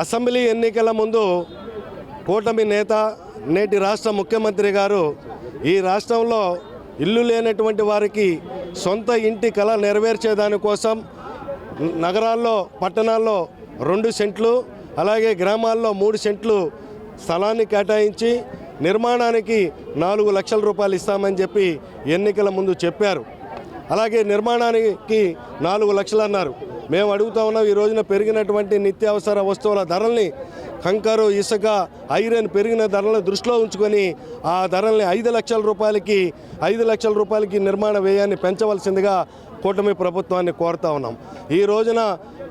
Assembly ఎన్నికల ముందు కూటమి నేత నేటి రాష్ట్ర ముఖ్యమంత్రి గారు ఈ రాష్ట్రంలో ఇల్లు లేనటువంటి వారికి సొంత ఇంటి కళ నెరవేర్చేదానికోసం నగరాల్లో పట్టణాల్లో రెండు సెంట్లు అలాగే గ్రామాల్లో మూడు సెంట్లు స్థలాన్ని కేటాయించి నిర్మాణానికి నాలుగు లక్షల రూపాయలు ఇస్తామని చెప్పి ఎన్నికల ముందు చెప్పారు. అలాగే నిర్మాణానికి నాలుగు లక్షలు అన్నారు. మేము అడుగుతా ఉన్నాం ఈ రోజున పెరిగినటువంటి నిత్యావసర వస్తువుల ధరల్ని కంకరు ఇసుక ఐరన్ పెరిగిన ధరలను దృష్టిలో ఉంచుకొని ఆ ధరల్ని ఐదు లక్షల రూపాయలకి ఐదు లక్షల రూపాయలకి నిర్మాణ వ్యయాన్ని పెంచవలసిందిగా కూటమి ప్రభుత్వాన్ని కోరుతా ఉన్నాం. ఈ రోజున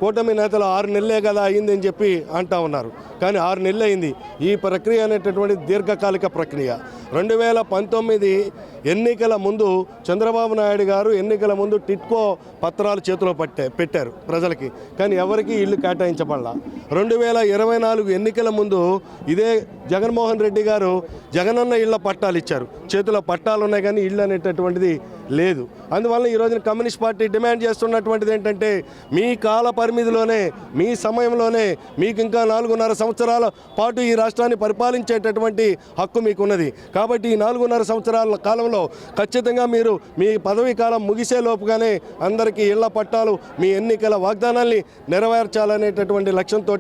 కూటమి నేతలు ఆరు నెలలే కదా అయిందని చెప్పి అంటా ఉన్నారు. కానీ ఆరు నెలలు అయింది. ఈ ప్రక్రియ అనేటటువంటి దీర్ఘకాలిక ప్రక్రియ. రెండు వేల పంతొమ్మిది ఎన్నికల ముందు చంద్రబాబు నాయుడు గారు ఎన్నికల ముందు టిట్కో పత్రాలు చేతిలో పట్టే పెట్టారు ప్రజలకి. కానీ ఎవరికి ఇల్లు కేటాయించబడాల. రెండు వేల ఇరవై నాలుగు ఎన్నికల ముందు ఇదే జగన్మోహన్ రెడ్డి గారు జగనన్న ఇళ్ళ పట్టాలు ఇచ్చారు. చేతిలో పట్టాలు ఉన్నాయి కానీ ఇళ్ళు అనేటటువంటిది లేదు. అందువల్ల ఈ రోజున కమ్యూనిస్ట్ పార్టీ డిమాండ్ చేస్తున్నటువంటిది ఏంటంటే మీ కాల పరిమితిలోనే మీ సమయంలోనే మీకు ఇంకా నాలుగున్నర సంవత్సరాల పాటు ఈ రాష్ట్రాన్ని పరిపాలించేటటువంటి హక్కు మీకు ఉన్నది కాబట్టి ఈ నాలుగున్నర సంవత్సరాల కాలంలో ఖచ్చితంగా మీరు మీ పదవీ కాలం ముగిసే లోపుగానే అందరికీ ఇళ్ళ పట్టాలు మీ ఎన్నికల వాగ్దానాల్ని నెరవేర్చాలనేటటువంటి లక్ష్యంతో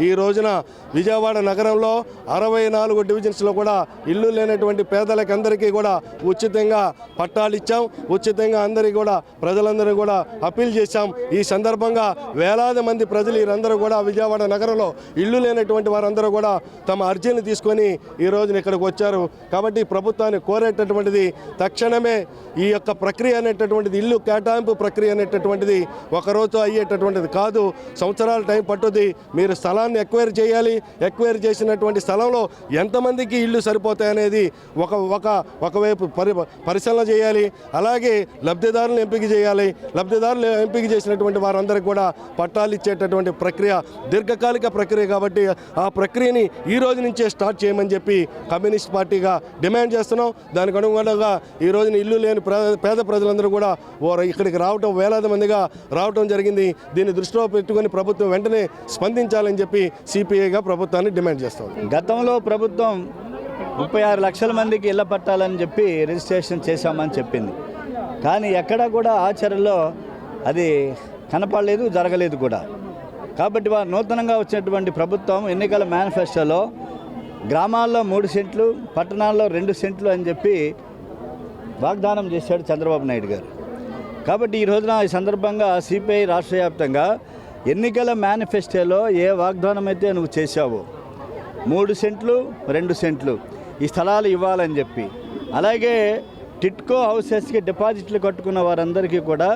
ఈ రోజున విజయవాడ నగరంలో అరవై నాలుగు డివిజన్స్లో కూడా ఇల్లు లేనటువంటి పేదలకు అందరికీ కూడా ఉచితంగా పట్టాలు ఇచ్చాం. ఉచితంగా అందరికీ కూడా ప్రజలందరూ కూడా అప్పీల్ చేశాం. ఈ సందర్భంగా వేలాది మంది ప్రజలు వీరందరూ కూడా విజయవాడ నగరంలో ఇల్లు లేనటువంటి వారందరూ కూడా తమ అర్జీని తీసుకొని ఈ రోజున ఇక్కడికి వచ్చారు. కాబట్టి ప్రభుత్వాన్ని కోరేటటువంటిది తక్షణమే ఈ యొక్క ప్రక్రియ అనేటటువంటిది ఇల్లు కేటాయింపు ప్రక్రియ అనేటటువంటిది ఒకరోజు అయ్యేటటువంటిది కాదు. సంవత్సరాల టైం పట్టుద్ది. మీరు స్థలాన్ని ఎక్వైర్ చేయాలి. ఎక్వైర్ చేసినటువంటి స్థలంలో ఎంతమందికి ఇల్లు సరిపోతాయనేది ఒక ఒక ఒకవైపు పరి పరిశీలన చేయాలి. అలాగే లబ్ధిదారులను ఎంపిక చేయాలి. లబ్ధిదారులు ఎంపిక చేసినటువంటి వారందరికీ కూడా పట్టాలు ఇచ్చేటటువంటి ప్రక్రియ దీర్ఘకాలిక ప్రక్రియ కాబట్టి ఆ ప్రక్రియని ఈ రోజు నుంచే స్టార్ట్ చేయమని చెప్పి కమ్యూనిస్ట్ పార్టీగా డిమాండ్ చేస్తున్నాం. దానికి అనుగుణంగా ఈ రోజున ఇల్లు లేని పేద ప్రజలందరూ కూడా వారు ఇక్కడికి రావటం వేలాది మందిగా రావటం జరిగింది. దీన్ని దృష్టిలో పెట్టుకొని ప్రభుత్వం వెంటనే స్పందించాలని చెప్పి సిపిఐగా ప్రభుత్వాన్ని డిమాండ్ చేస్తాం గతంలో ప్రభుత్వం ముప్పై ఆరు లక్షల మందికి ఇళ్ళ పట్టాలని చెప్పి రిజిస్ట్రేషన్ చేశామని చెప్పింది. కానీ ఎక్కడా కూడా ఆచరణలో అది కనపడలేదు జరగలేదు కూడా. కాబట్టి వారు నూతనంగా వచ్చినటువంటి ప్రభుత్వం ఎన్నికల మేనిఫెస్టోలో గ్రామాల్లో మూడు సెంట్లు పట్టణాల్లో రెండు సెంట్లు అని చెప్పి వాగ్దానం చేశాడు చంద్రబాబు నాయుడు గారు. కాబట్టి ఈ రోజున ఈ సందర్భంగా సిపిఐ రాష్ట్ర వ్యాప్తంగా ఎన్నికల మేనిఫెస్టోలో ఏ వాగ్దానం అయితే నువ్వు చేశావో మూడు సెంట్లు రెండు సెంట్లు ఈ స్థలాలు ఇవ్వాలని చెప్పి అలాగే టిట్కో హౌసెస్కి డిపాజిట్లు కట్టుకున్న వారందరికీ కూడా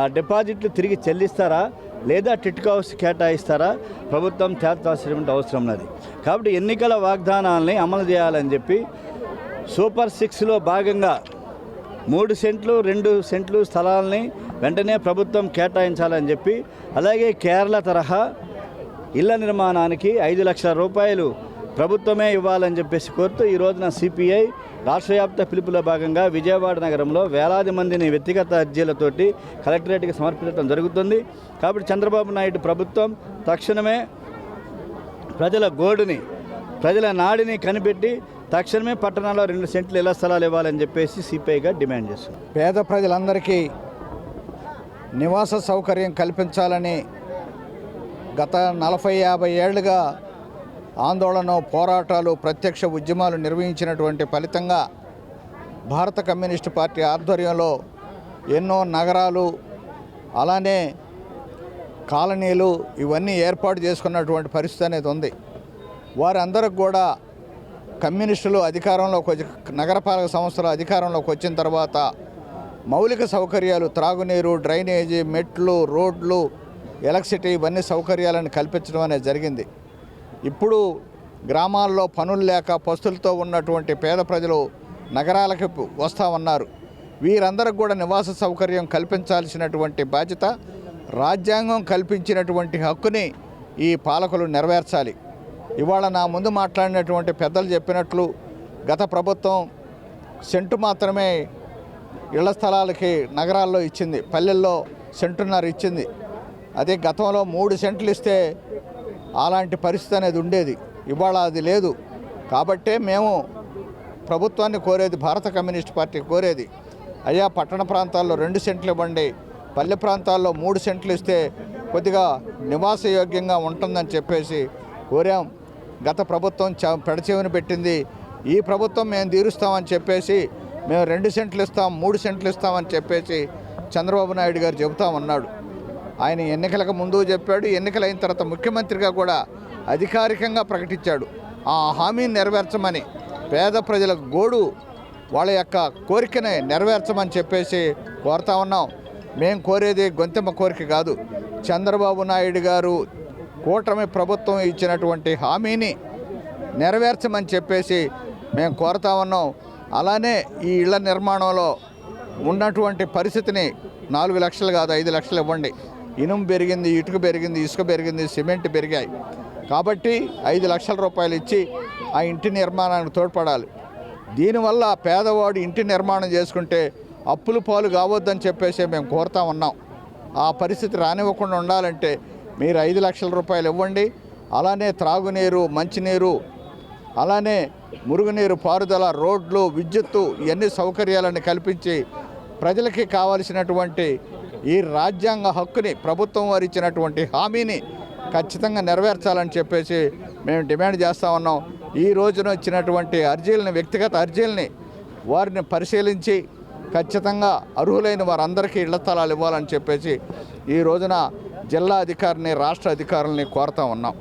ఆ డిపాజిట్లు తిరిగి చెల్లిస్తారా? లేదా టిట్కో హౌస్ కేటాయిస్తారా? ప్రభుత్వం తేల్చాల్సినటువంటి అవసరం ఉన్నది. కాబట్టి ఎన్నికల వాగ్దానాలని అమలు చేయాలని చెప్పి సూపర్ సిక్స్లో భాగంగా మూడు సెంట్లు రెండు సెంట్లు స్థలాల్ని వెంటనే ప్రభుత్వం కేటాయించాలని చెప్పి అలాగే కేరళ తరహా ఇళ్ళ నిర్మాణానికి ఐదు లక్షల రూపాయలు ప్రభుత్వమే ఇవ్వాలని చెప్పేసి కోరుతూ ఈ రోజున సిపిఐ రాష్ట్ర వ్యాప్త పిలుపులో భాగంగా విజయవాడ నగరంలో వేలాది మందిని వ్యక్తిగత అర్జీలతోటి కలెక్టరేట్కి సమర్పించడం జరుగుతుంది. కాబట్టి చంద్రబాబు నాయుడు ప్రభుత్వం తక్షణమే ప్రజల గోడుని ప్రజల నాడిని కనిపెట్టి తక్షణమే పట్టణాల్లో రెండు సెంట్లు ఇళ్ళ స్థలాలు ఇవ్వాలని చెప్పేసి సిపిఐగా డిమాండ్ చేస్తుంది. పేద ప్రజలందరికీ నివాస సౌకర్యం కల్పించాలని గత నలభై యాభై ఏళ్ళుగా ఆందోళన పోరాటాలు ప్రత్యక్ష ఉద్యమాలు నిర్వహించినటువంటి ఫలితంగా భారత కమ్యూనిస్టు పార్టీ ఆధ్వర్యంలో ఎన్నో నగరాలు అలానే కాలనీలు ఇవన్నీ ఏర్పాటు చేసుకున్నటువంటి పరిస్థితి అనేది ఉంది. వారందరికి కూడా కమ్యూనిస్టులు అధికారంలోకి వచ్చి నగరపాలక సంస్థలు అధికారంలోకి వచ్చిన తర్వాత మౌలిక సౌకర్యాలు త్రాగునీరు డ్రైనేజీ మెట్లు రోడ్లు ఎలక్ట్రిసిటీ ఇవన్నీ సౌకర్యాలను కల్పించడం అనేది జరిగింది. ఇప్పుడు గ్రామాల్లో పనులు లేక పస్తులతో ఉన్నటువంటి పేద ప్రజలు నగరాలకు వస్తూ ఉన్నారు. వీరందరికి కూడా నివాస సౌకర్యం కల్పించాల్సినటువంటి బాధ్యత రాజ్యాంగం కల్పించినటువంటి హక్కుని ఈ పాలకులు నెరవేర్చాలి. ఇవాళ నా ముందు మాట్లాడినటువంటి పెద్దలు చెప్పినట్లు గత ప్రభుత్వం సెంటు మాత్రమే ఇళ్ళ స్థలాలకి నగరాల్లో ఇచ్చింది పల్లెల్లో సెంటున్నర ఇచ్చింది. అదే గతంలో మూడు సెంట్లు ఇస్తే అలాంటి పరిస్థితి అనేది ఉండేది. ఇవాళ అది లేదు. కాబట్టే మేము ప్రభుత్వాన్ని కోరేది భారత కమ్యూనిస్ట్ పార్టీ కోరేది అయ్యా పట్టణ ప్రాంతాల్లో రెండు సెంట్లు ఇవ్వండి పల్లె ప్రాంతాల్లో మూడు సెంట్లు ఇస్తే కొద్దిగా నివాసయోగ్యంగా ఉంటుందని చెప్పేసి కోరాం. గత ప్రభుత్వం చ పెడచెవిని పెట్టింది. ఈ ప్రభుత్వం మేము తీరుస్తామని చెప్పేసి మేము రెండు సెంట్లు ఇస్తాం మూడు సెంట్లు ఇస్తామని చెప్పేసి చంద్రబాబు నాయుడు గారు చెబుతా ఉన్నాడు ఆయన ఎన్నికలకు ముందు చెప్పాడు ఎన్నికలైన తర్వాత ముఖ్యమంత్రిగా కూడా అధికారికంగా ప్రకటించాడు. ఆ హామీని నెరవేర్చమని పేద ప్రజల గోడు వాళ్ళ యొక్క కోరికని నెరవేర్చమని చెప్పేసి కోరుతా ఉన్నాం. మేము కోరేది గొంతెమ్మ కోరిక కాదు. చంద్రబాబు నాయుడు గారు కూటమి ప్రభుత్వం ఇచ్చినటువంటి హామీని నెరవేర్చమని చెప్పేసి మేము కోరుతా ఉన్నాం. అలానే ఈ ఇళ్ళ నిర్మాణంలో ఉన్నటువంటి పరిస్థితిని నాలుగు లక్షలు కాదు ఐదు లక్షలు ఇవ్వండి. ఇనుము పెరిగింది ఇటుక పెరిగింది ఇసుక పెరిగింది సిమెంట్ పెరిగాయి. కాబట్టి ఐదు లక్షల రూపాయలు ఇచ్చి ఆ ఇంటి నిర్మాణానికి తోడ్పడాలి. దీనివల్ల పేదవాడు ఇంటి నిర్మాణం చేసుకుంటే అప్పులు పాలు కావద్దని చెప్పేసి మేము కోరుతా ఉన్నాం. ఆ పరిస్థితి రానివ్వకుండా ఉండాలంటే మీరు ఐదు లక్షల రూపాయలు ఇవ్వండి. అలానే త్రాగునీరు మంచినీరు అలానే మురుగునీరు పారుదల రోడ్లు విద్యుత్తు ఇవన్నీ సౌకర్యాలను కల్పించి ప్రజలకి కావలసినటువంటి ఈ రాజ్యాంగ హక్కుని ప్రభుత్వం వారు ఇచ్చినటువంటి హామీని ఖచ్చితంగా నెరవేర్చాలని చెప్పేసి మేము డిమాండ్ చేస్తూ ఉన్నాం. ఈ రోజున ఇచ్చినటువంటి అర్జీలని వ్యక్తిగత అర్జీలని వారిని పరిశీలించి ఖచ్చితంగా అర్హులైన వారందరికీ ఇళ్ళ స్థలాలు ఇవ్వాలని చెప్పేసి ఈ రోజున జిల్లా అధికారిని రాష్ట్ర అధికారులని కోరుతా ఉన్నాం.